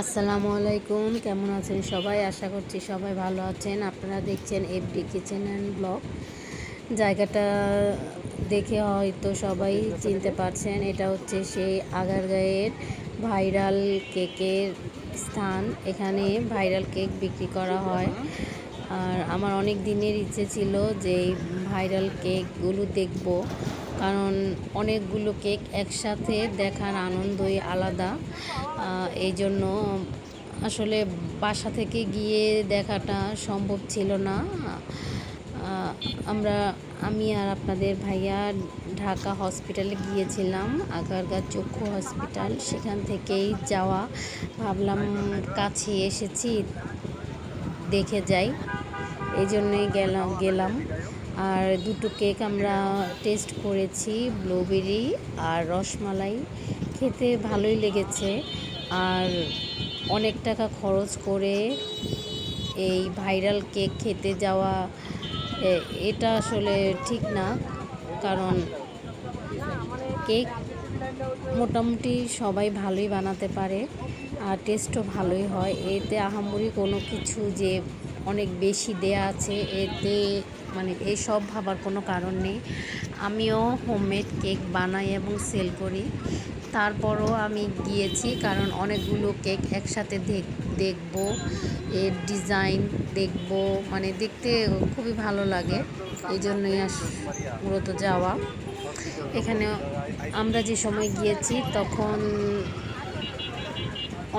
আসসালামু আলাইকুম, কেমন আছেন সবাই? আশা করছি সবাই ভালো আছেন। আপনারা দেখছেন এফডি কিচেন অ্যান্ড ব্লগ। জায়গাটা দেখে হয়তো সবাই চিনতে পারছেন, এটা হচ্ছে সেই আগারগাঁয়ের ভাইরাল কেকের স্থান। এখানে ভাইরাল কেক বিক্রি করা হয়। আর আমার অনেক দিনের ইচ্ছে ছিল যে ভাইরাল কেকগুলো দেখব। কারণ অনেকগুলো কেক একসাথে দেখার আনন্দই আলাদা। এই জন্য আসলে বাসা থেকে গিয়ে দেখাটা সম্ভব ছিল না। আমরা, আমি আর আপনাদের ভাইয়া ঢাকা হসপিটালে গিয়েছিলাম, আগারগা চক্ষু হসপিটাল। সেখান থেকেই যাওয়া। ভাবলাম কাছে এসেছি, দেখে যাই। এই জন্যই গেলাম গেলাম। আর দুটো কেক আমরা টেস্ট করেছি, ব্লুবেরি আর রসমালাই। খেতে ভালোই লেগেছে আর অনেক টাকা খরচ করে এই ভাইরাল কেক খেতে যাওয়া এটা আসলে ঠিক না। কারণ কেক মোটামুটি সবাই ভালোই বানাতে পারে আর টেস্টও ভালোই হয়। এতে আহামরি কোনো কিছু যে অনেক বেশি দেয়া আছে, এতে মানে এসব ভাবার কোনো কারণ নেই। আমিও হোমমেড কেক বানাই এবং সেল করি। তারপরও আমি গিয়েছি কারণ অনেকগুলো কেক একসাথে দেখ- দেখব, এর ডিজাইন দেখব মানে দেখতে খুবই ভালো লাগে। এই জন্যই মূলত যাওয়া। এখানে আমরা যে সময় গিয়েছি তখন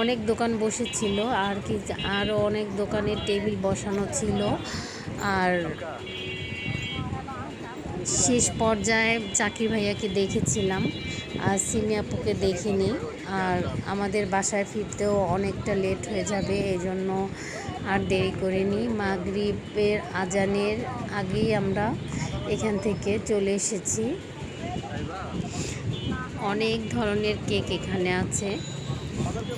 অনেক দোকান বসেছিল, আর কি আরও অনেক দোকানের টেবিল বসানো ছিল, আর শেষ পর্যায়ে চাকরি ভাইয়াকে দেখেছিলাম, আর সিমি দেখিনি, আর আমাদের বাসায় ফিরতেও অনেকটা লেট হয়ে যাবে এই জন্য আর দেরি করিনি। মাগরিবের আজানের আগেই আমরা এখান থেকে চলে এসেছি। অনেক ধরনের কেক এখানে আছে।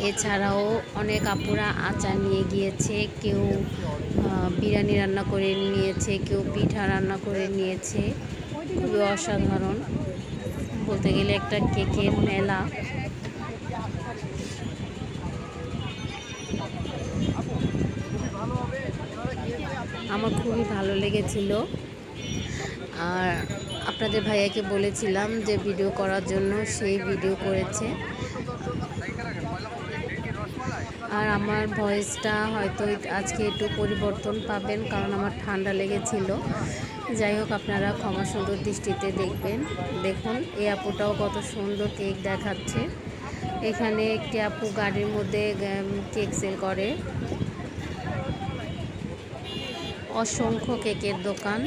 এছাড়াও অনেক আপুরা আচার নিয়ে গিয়েছে, কেউ বিরিয়ানি রান্না করে নিয়েছে, কেউ পিঠা রান্না করে নিয়েছে। খুবই অসাধারণ। বলতে গেলে একটা কেকের মেলা। আমার খুবই ভালো লেগেছিল। আর আপনাদের ভাইয়াকে বলেছিলাম যে ভিডিও করার জন্য সেই ভিডিও করেছে। আর আমার ভয়েসটা হয়তো আজকে একটু পরিবর্তন পাবেন, কারণ আমার ঠান্ডা লেগেছিল। যাই হোক, আপনারা ক্ষমা সুন্দর দৃষ্টিতে দেখবেন। দেখুন, এই আপুটাও কত সুন্দর কেক দেখাচ্ছে। এখানে একটি আপু গাড়ির মধ্যে কেক সেল করে। অসংখ্য কেকের দোকান।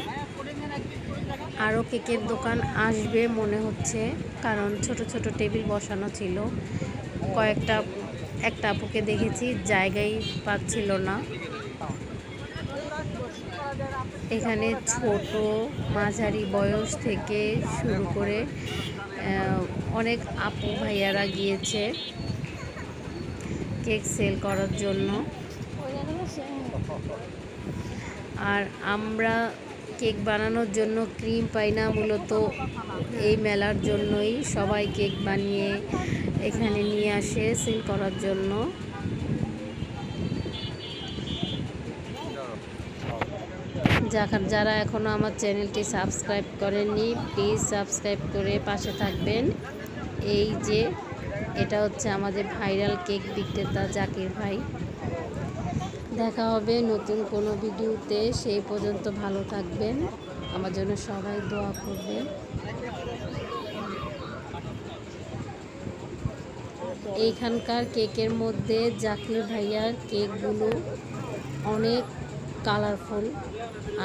আরও কেকের দোকান আসবে মনে হচ্ছে, কারণ ছোট ছোট টেবিল বসানো ছিল। কয়েকটা একটা আপুকে দেখেছি, জায়গাই পাচ্ছিল না। এখানে ছোট, মাঝারি বয়স থেকে শুরু করে অনেক আপু ভাইয়ারা গিয়েছে কেক সেল করার জন্য। আর আমরা কেক বানানোর জন্য ক্রিম পাই না, মূলত এই মেলার জন্যই সবাই কেক বানিয়ে এখানে নিয়ে আসে সেল করার জন্য। যারা যারা এখনও আমার চ্যানেলটি সাবস্ক্রাইব করেননি, প্লিজ সাবস্ক্রাইব করে পাশে থাকবেন। এই যে, এটা হচ্ছে আমাদের ভাইরাল কেক বিক্রেতা জাকির ভাই। দেখা হবে নতুন কোনো ভিডিওতে। সেই পর্যন্ত ভালো থাকবেন। আমার জন্য সবাই দোয়া করবেন। এইখানকার কেকের মধ্যে জাকির ভাইয়ার কেকগুলো অনেক কালারফুল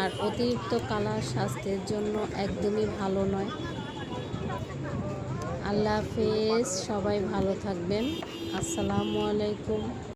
আর অতিরিক্ত কালার স্বাস্থ্যের জন্য একদমই ভালো নয়। আল্লাহ হাফেজ, সবাই ভালো থাকবেন। আসসালামু আলাইকুম।